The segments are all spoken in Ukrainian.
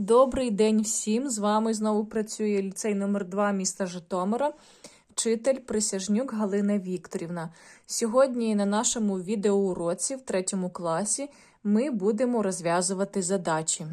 Добрий день всім! З вами знову працює ліцей номер 2 міста Житомира, вчитель Присяжнюк Галина Вікторівна. Сьогодні на нашому відеоуроці в третьому класі ми будемо розв'язувати задачі.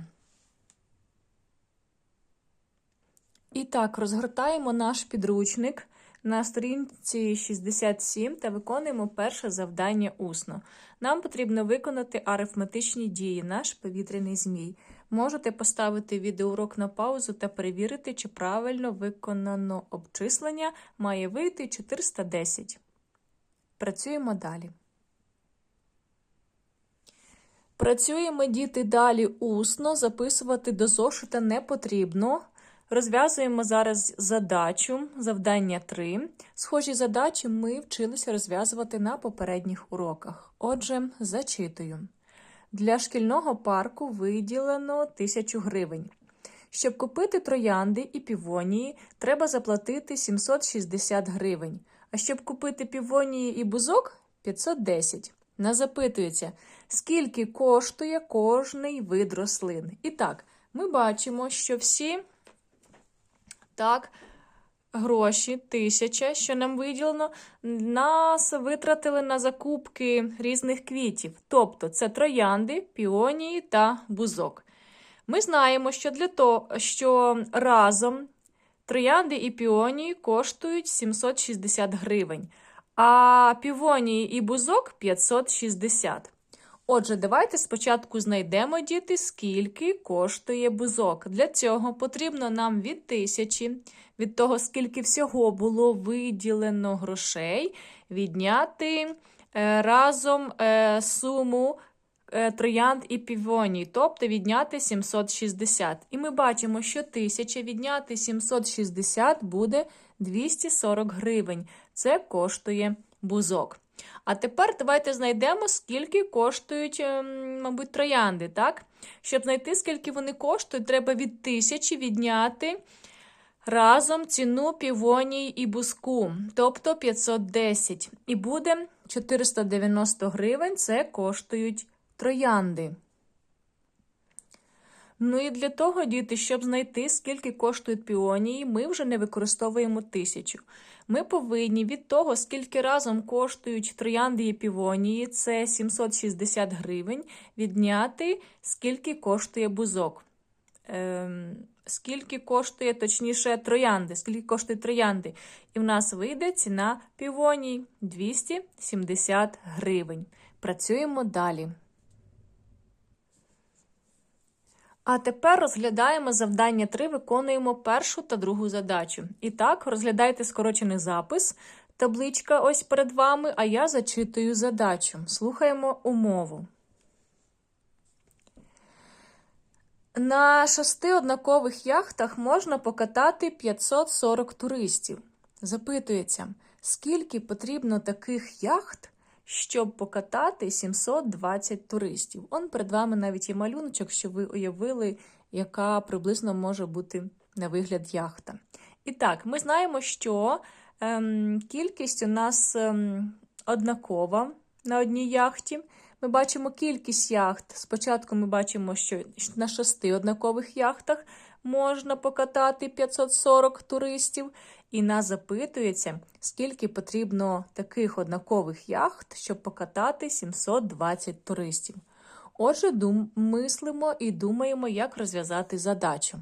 І так, розгортаємо наш підручник на сторінці 67 та виконуємо перше завдання усно. Нам потрібно виконати арифметичні дії, наш повітряний змій. Можете поставити відеоурок на паузу та перевірити, чи правильно виконано обчислення має вийти 410. Працюємо далі. Працюємо діти далі усно, записувати до зошита не потрібно. Розв'язуємо зараз задачу, завдання 3. Схожі задачі ми вчилися розв'язувати на попередніх уроках. Отже, зачитую. Для шкільного парку виділено 1000 гривень. Щоб купити троянди і півонії, треба заплатити 760 гривень. А щоб купити півонії і бузок 510. Нас запитується, скільки коштує кожний вид рослин. І так, ми бачимо, що всі так, гроші, тисяча, що нам виділено, нас витратили на закупки різних квітів. Тобто це троянди, піонії та бузок. Ми знаємо, що для того, що разом троянди і піонії коштують 760 гривень, а півонії і бузок 560. Отже, давайте спочатку знайдемо діти, скільки коштує бузок. Для цього потрібно нам від тисячі, від того, скільки всього було виділено грошей, відняти е, разом е, суму е, троянд і півоній, тобто відняти 760. І ми бачимо, що 1000 відняти 760 буде 240 гривень. Це коштує бузок. А тепер давайте знайдемо, скільки коштують, ем, мабуть, троянди. так? Щоб знайти, скільки вони коштують, треба від тисячі відняти разом ціну півоній і буску, тобто 510. І буде 490 гривень це коштують троянди. Ну і для того, діти, щоб знайти, скільки коштують піонії, ми вже не використовуємо тисячу. Ми повинні від того, скільки разом коштують троянди і півонії, це 760 гривень, відняти, скільки коштує бузок. Ем, Скільки коштує, точніше, троянди, скільки коштує троянди. І в нас вийде ціна півоній 270 гривень. Працюємо далі. А тепер розглядаємо завдання 3, виконуємо першу та другу задачу. І так, розглядайте скорочений запис, табличка ось перед вами, а я зачитую задачу. Слухаємо умову. На шести однакових яхтах можна покатати 540 туристів. Запитується, скільки потрібно таких яхт, щоб покатати 720 туристів. Он перед вами навіть є малюночок, щоб ви уявили, яка приблизно може бути на вигляд яхта. І так, ми знаємо, що ем, кількість у нас ем, однакова на одній яхті. Ми бачимо кількість яхт. Спочатку ми бачимо, що на шести однакових яхтах можна покатати 540 туристів. І нас запитується, скільки потрібно таких однакових яхт, щоб покатати 720 туристів. Отже, дум, мислимо і думаємо, як розв'язати задачу.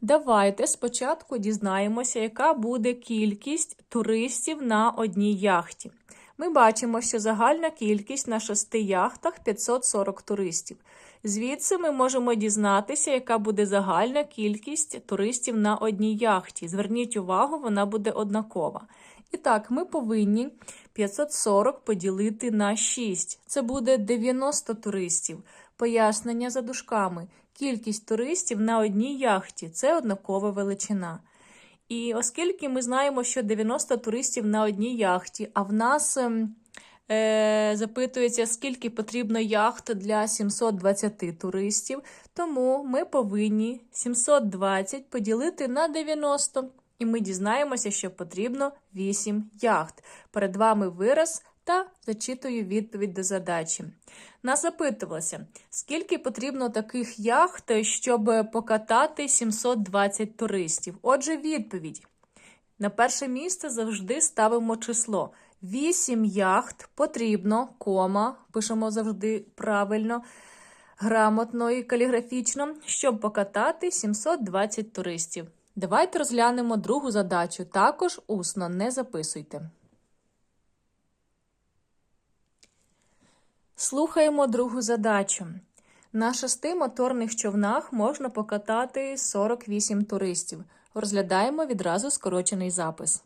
Давайте спочатку дізнаємося, яка буде кількість туристів на одній яхті. Ми бачимо, що загальна кількість на шести яхтах 540 туристів. Звідси ми можемо дізнатися, яка буде загальна кількість туристів на одній яхті. Зверніть увагу, вона буде однакова. І так, ми повинні 540 поділити на 6. Це буде 90 туристів. Пояснення за дужками. Кількість туристів на одній яхті це однакова величина. І оскільки ми знаємо, що 90 туристів на одній яхті, а в нас ем, е, запитується, скільки потрібно яхт для 720 туристів, тому ми повинні 720 поділити на 90. І ми дізнаємося, що потрібно 8 яхт. Перед вами вираз та зачитую відповідь до задачі. Нас запитувалося, скільки потрібно таких яхт, щоб покатати 720 туристів. Отже, відповідь. На перше місце завжди ставимо число. 8 яхт потрібно, кома, пишемо завжди правильно, грамотно і каліграфічно, щоб покатати 720 туристів. Давайте розглянемо другу задачу. Також усно не записуйте. Слухаємо другу задачу. На шести моторних човнах можна покатати 48 туристів. Розглядаємо відразу скорочений запис.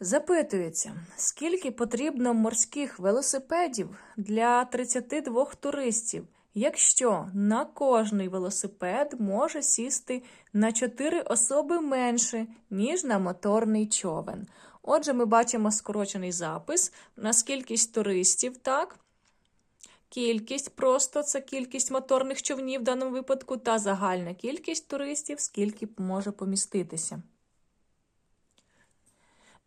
Запитується, скільки потрібно морських велосипедів для 32 туристів, якщо на кожний велосипед може сісти на 4 особи менше, ніж на моторний човен. Отже, ми бачимо скорочений запис кількість туристів, так? Кількість просто це кількість моторних човнів в даному випадку, та загальна кількість туристів, скільки може поміститися.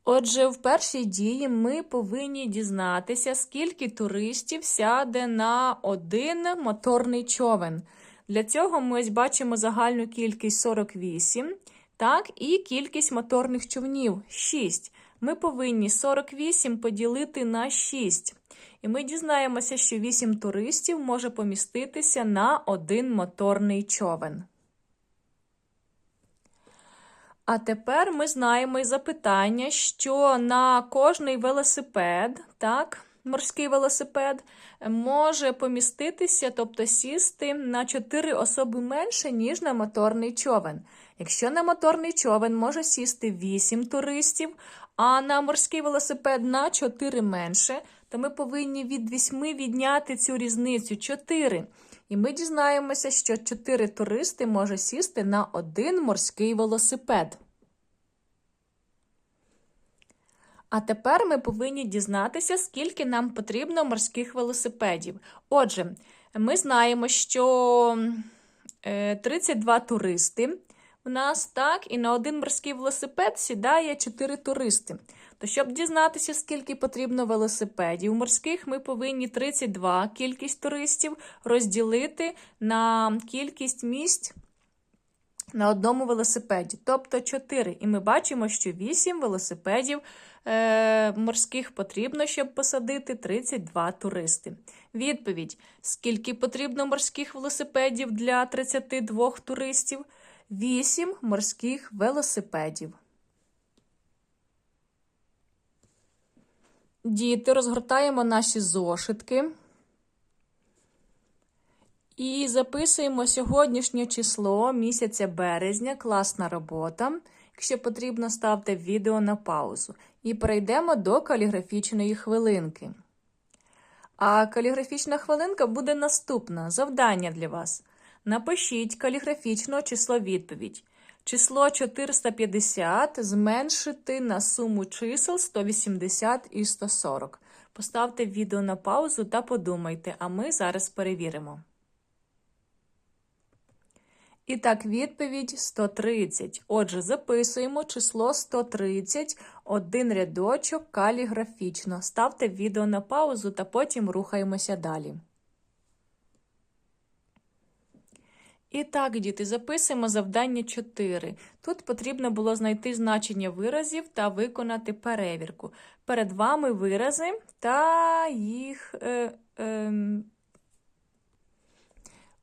Отже, в першій дії ми повинні дізнатися, скільки туристів сяде на один моторний човен. Для цього ми ось бачимо загальну кількість 48, так, і кількість моторних човнів 6. Ми повинні 48 поділити на 6. І ми дізнаємося, що 8 туристів може поміститися на один моторний човен. А тепер ми знаємо і запитання, що на кожний велосипед, так, морський велосипед, може поміститися, тобто сісти на 4 особи менше, ніж на моторний човен. Якщо на моторний човен може сісти 8 туристів, а на морський велосипед на 4 менше, то ми повинні від 8 відняти цю різницю 4. І ми дізнаємося, що 4 туристи може сісти на один морський велосипед. А тепер ми повинні дізнатися, скільки нам потрібно морських велосипедів. Отже, ми знаємо, що 32 е, туристи в нас так, і на один морський велосипед сідає 4 туристи. То, щоб дізнатися, скільки потрібно велосипедів морських, ми повинні 32 кількість туристів розділити на кількість місць на одному велосипеді, тобто 4. І ми бачимо, що 8 велосипедів е, морських потрібно, щоб посадити 32 туристи. Відповідь: скільки потрібно морських велосипедів для 32 туристів? 8 морських велосипедів. Діти, розгортаємо наші зошитки. І записуємо сьогоднішнє число місяця березня, класна робота. Якщо потрібно, ставте відео на паузу. І перейдемо до каліграфічної хвилинки. А каліграфічна хвилинка буде наступна завдання для вас. Напишіть каліграфічно число відповідь. Число 450 зменшити на суму чисел 180 і 140. Поставте відео на паузу та подумайте, а ми зараз перевіримо. І так, відповідь 130. Отже, записуємо число 130, один рядочок каліграфічно. Ставте відео на паузу та потім рухаємося далі. І так, діти, записуємо завдання 4. Тут потрібно було знайти значення виразів та виконати перевірку. Перед вами вирази та їх е, е,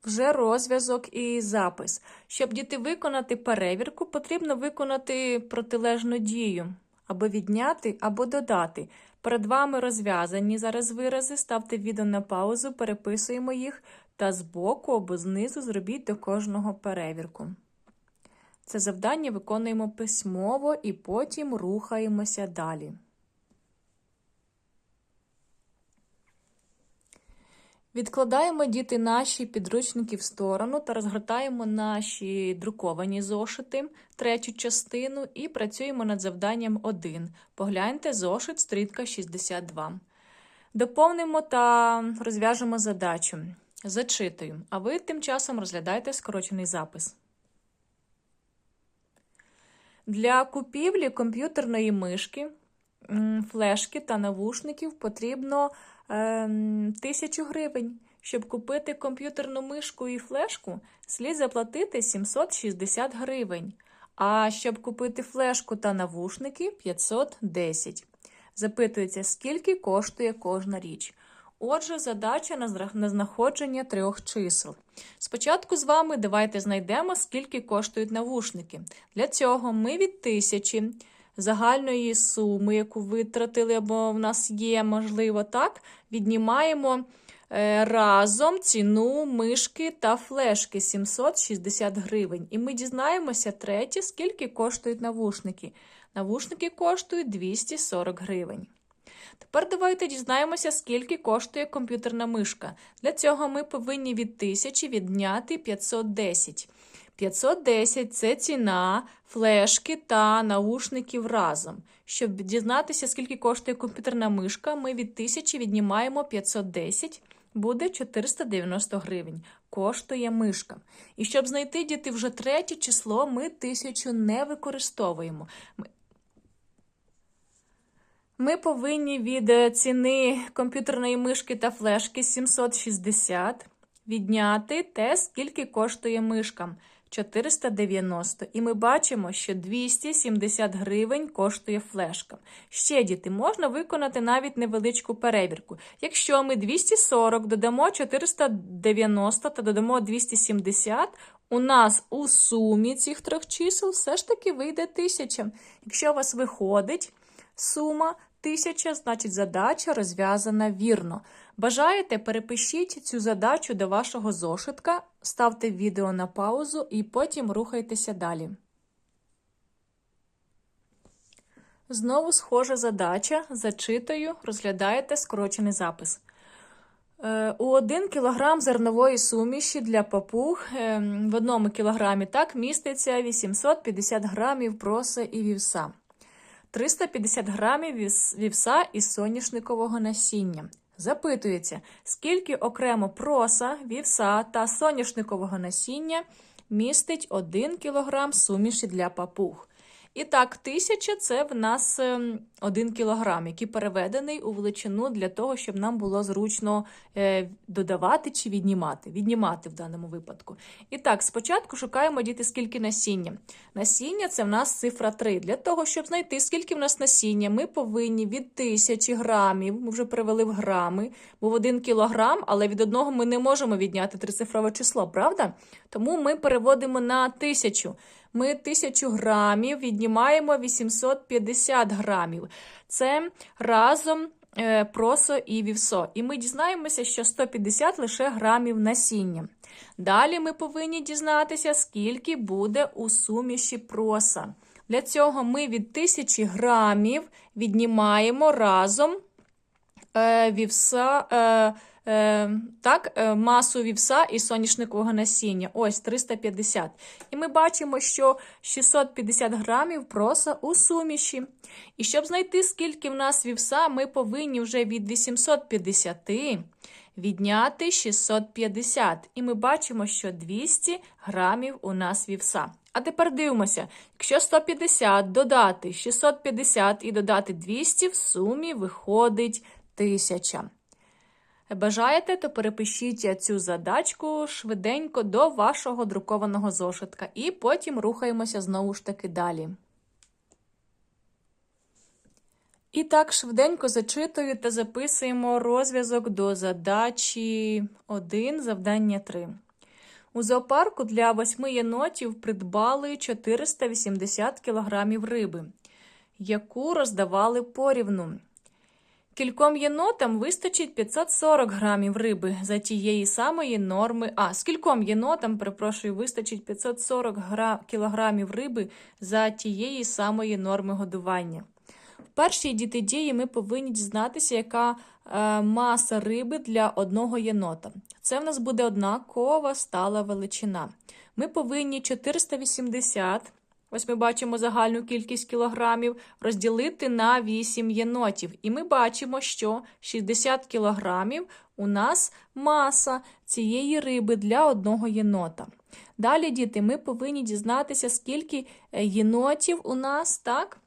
вже розв'язок і запис. Щоб діти виконати перевірку, потрібно виконати протилежну дію, або відняти, або додати. Перед вами розв'язані зараз вирази. Ставте відео на паузу, переписуємо їх та збоку або знизу зробіть до кожного перевірку. Це завдання виконуємо письмово і потім рухаємося далі. Відкладаємо діти наші підручники в сторону та розгортаємо наші друковані зошити, третю частину, і працюємо над завданням 1. Погляньте зошит стрітка 62. Доповнимо та розв'яжемо задачу. Зачитую, а ви тим часом розглядайте скорочений запис. Для купівлі комп'ютерної мишки флешки та навушників потрібно ем, 1000 гривень. Щоб купити комп'ютерну мишку і флешку, слід заплатити 760 гривень. А щоб купити флешку та навушники 510. Запитується, скільки коштує кожна річ. Отже, задача на знаходження трьох чисел. Спочатку з вами давайте знайдемо, скільки коштують навушники. Для цього ми від тисячі загальної суми, яку витратили, або в нас є, можливо, так, віднімаємо е, разом ціну мишки та флешки 760 гривень. І ми дізнаємося третє, скільки коштують навушники. Навушники коштують 240 гривень. Тепер давайте дізнаємося, скільки коштує комп'ютерна мишка. Для цього ми повинні від 1000 відняти 510. 510 це ціна флешки та наушників разом. Щоб дізнатися, скільки коштує комп'ютерна мишка, ми від 1000 віднімаємо 510, буде 490 гривень. Коштує мишка. І щоб знайти діти вже третє число, ми 1000 не використовуємо. Ми ми повинні від е, ціни комп'ютерної мишки та флешки 760 відняти те, скільки коштує мишка 490. І ми бачимо, що 270 гривень коштує флешка. Ще, діти, можна виконати навіть невеличку перевірку. Якщо ми 240 додамо 490 та додамо 270, у нас у сумі цих трьох чисел все ж таки вийде 1000. Якщо у вас виходить сума 1000, значить задача розв'язана вірно. Бажаєте, перепишіть цю задачу до вашого зошитка, ставте відео на паузу і потім рухайтеся далі. Знову схожа задача. Зачитую, розглядаєте скорочений запис. Е, У 1 кг зернової суміші для папуг е, в 1 кг так міститься 850 грамів проса і вівса. 350 грамів вівса із соняшникового насіння. Запитується, скільки окремо проса, вівса та соняшникового насіння містить 1 кг суміші для папуг. І так, 1000 – це в нас ем, 1 кг, який переведений у величину для того, щоб нам було зручно е, додавати чи віднімати. Віднімати в даному випадку. І так, спочатку шукаємо діти, скільки насіння. Насіння це в нас цифра 3. Для того, щоб знайти, скільки в нас насіння, ми повинні від 1000 грамів, ми вже перевели в грами, був 1 кілограм, але від одного ми не можемо відняти трицифрове число, правда? Тому ми переводимо на 1000. Ми 1000 грамів віднімаємо 850 грамів. Це разом е, просо і вівсо. І ми дізнаємося, що 150 лише грамів насіння. Далі ми повинні дізнатися, скільки буде у суміші проса. Для цього ми від 1000 грамів віднімаємо разом е, вівса, е, так, е, масу вівса і соняшникового насіння. Ось 350. І ми бачимо, що 650 грамів проса у суміші. І щоб знайти, скільки в нас вівса, ми повинні вже від 850 відняти 650. І ми бачимо, що 200 грамів у нас вівса. А тепер дивимося, якщо 150 додати 650 і додати 200, в сумі виходить 1000. Бажаєте, то перепишіть цю задачку швиденько до вашого друкованого зошитка. І потім рухаємося знову ж таки далі. І так швиденько зачитую та записуємо розв'язок до задачі 1, завдання 3. У зоопарку для восьми єнотів придбали 480 кг риби, яку роздавали порівну. Кільком єнотам вистачить 540 грамів риби за тієї самої норми. А, скільком єнотам, перепрошую, вистачить 540 гра... кілограмів риби за тієї самої норми годування. В першій діти дії ми повинні дізнатися, яка е, маса риби для одного єнота. Це в нас буде однакова стала величина. Ми повинні 480, ось ми бачимо загальну кількість кілограмів, розділити на 8 єнотів. І ми бачимо, що 60 кілограмів у нас маса цієї риби для одного єнота. Далі, діти, ми повинні дізнатися, скільки е, єнотів у нас, так?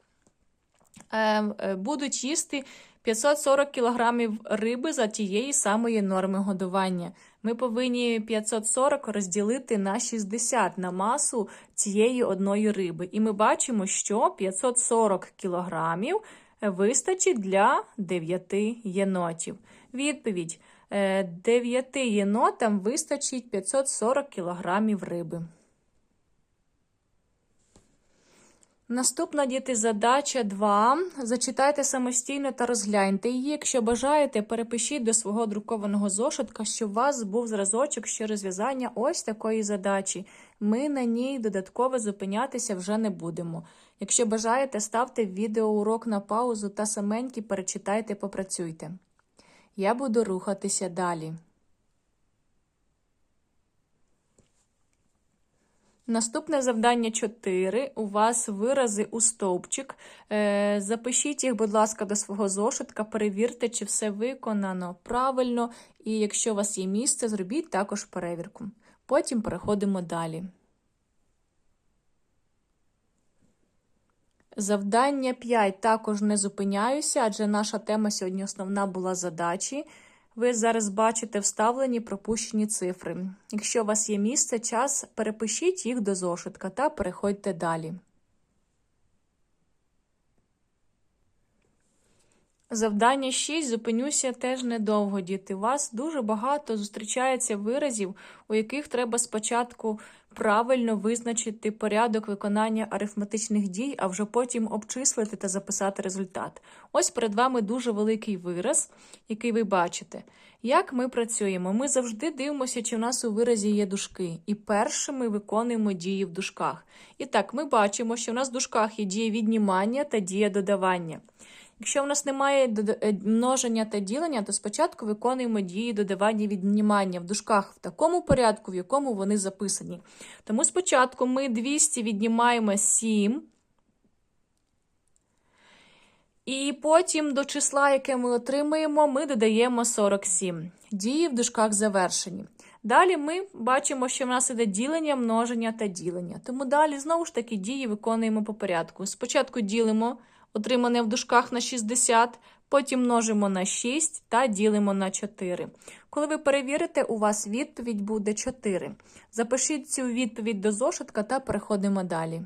е, е, будуть їсти 540 кг риби за тієї самої норми годування. Ми повинні 540 розділити на 60 на масу цієї одної риби. І ми бачимо, що 540 кг вистачить для 9 єнотів. Відповідь: 9 єнотам вистачить 540 кг риби. Наступна діти задача 2. Зачитайте самостійно та розгляньте її. Якщо бажаєте, перепишіть до свого друкованого зошитка, щоб у вас був зразочок ще розв'язання ось такої задачі. Ми на ній додатково зупинятися вже не будемо. Якщо бажаєте, ставте відеоурок на паузу та саменькі перечитайте, попрацюйте. Я буду рухатися далі. Наступне завдання 4. У вас вирази у стовпчик. Е, запишіть їх, будь ласка, до свого зошитка, перевірте, чи все виконано правильно, і якщо у вас є місце, зробіть також перевірку. Потім переходимо далі. Завдання 5 також не зупиняюся, адже наша тема сьогодні основна була задачі. Ви зараз бачите вставлені пропущені цифри. Якщо у вас є місце, час, перепишіть їх до зошитка та переходьте далі. Завдання 6. Зупинюся теж недовго, діти. У вас дуже багато зустрічається виразів, у яких треба спочатку правильно визначити порядок виконання арифметичних дій, а вже потім обчислити та записати результат. Ось перед вами дуже великий вираз, який ви бачите. Як ми працюємо? Ми завжди дивимося, чи в нас у виразі є дужки, і першими виконуємо дії в дужках. І так, ми бачимо, що в нас в дужках є дія віднімання та дія додавання. Якщо в нас немає е, множення та ділення, то спочатку виконуємо дії додавання віднімання в дужках в такому порядку, в якому вони записані. Тому спочатку ми 200 віднімаємо 7. І потім до числа, яке ми отримаємо, ми додаємо 47. Дії в дужках завершені. Далі ми бачимо, що в нас іде ділення, множення та ділення. Тому далі, знову ж таки, дії виконуємо по порядку. Спочатку ділимо отримане в дужках на 60, потім множимо на 6 та ділимо на 4. Коли ви перевірите, у вас відповідь буде 4. Запишіть цю відповідь до зошитка та переходимо далі.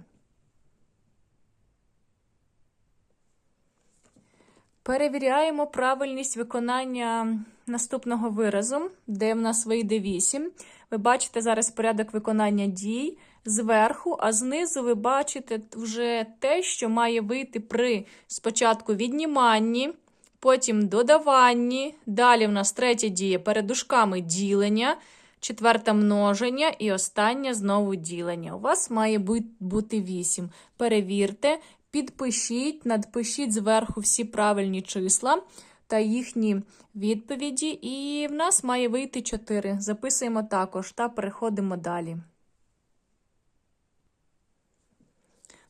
Перевіряємо правильність виконання наступного виразу, де в нас вийде 8. Ви бачите зараз порядок виконання дій зверху, а знизу ви бачите вже те, що має вийти при спочатку відніманні, потім додаванні. Далі в нас третя дія перед дужками ділення, четверта множення і остання знову ділення. У вас має бути 8. Перевірте, підпишіть, надпишіть зверху всі правильні числа. Та їхні відповіді, і в нас має вийти 4. Записуємо також та переходимо далі.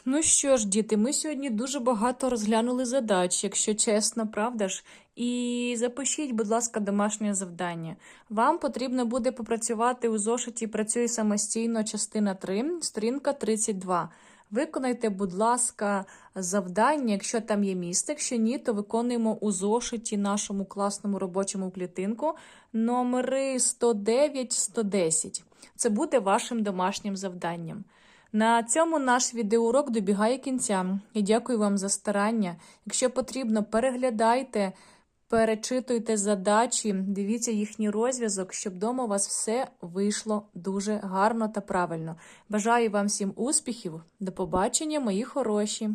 Ну що ж, діти, ми сьогодні дуже багато розглянули задач, якщо чесно, правда ж? І запишіть, будь ласка, домашнє завдання. Вам потрібно буде попрацювати у зошиті Працюй самостійно, частина 3, сторінка 32. Виконайте, будь ласка, завдання, якщо там є місце. Якщо ні, то виконуємо у зошиті нашому класному робочому клітинку номери 109-110. Це буде вашим домашнім завданням. На цьому наш відеоурок добігає кінця. І дякую вам за старання. Якщо потрібно, переглядайте, перечитуйте задачі, дивіться їхній розв'язок, щоб вдома у вас все вийшло дуже гарно та правильно. Бажаю вам всім успіхів, до побачення, мої хороші!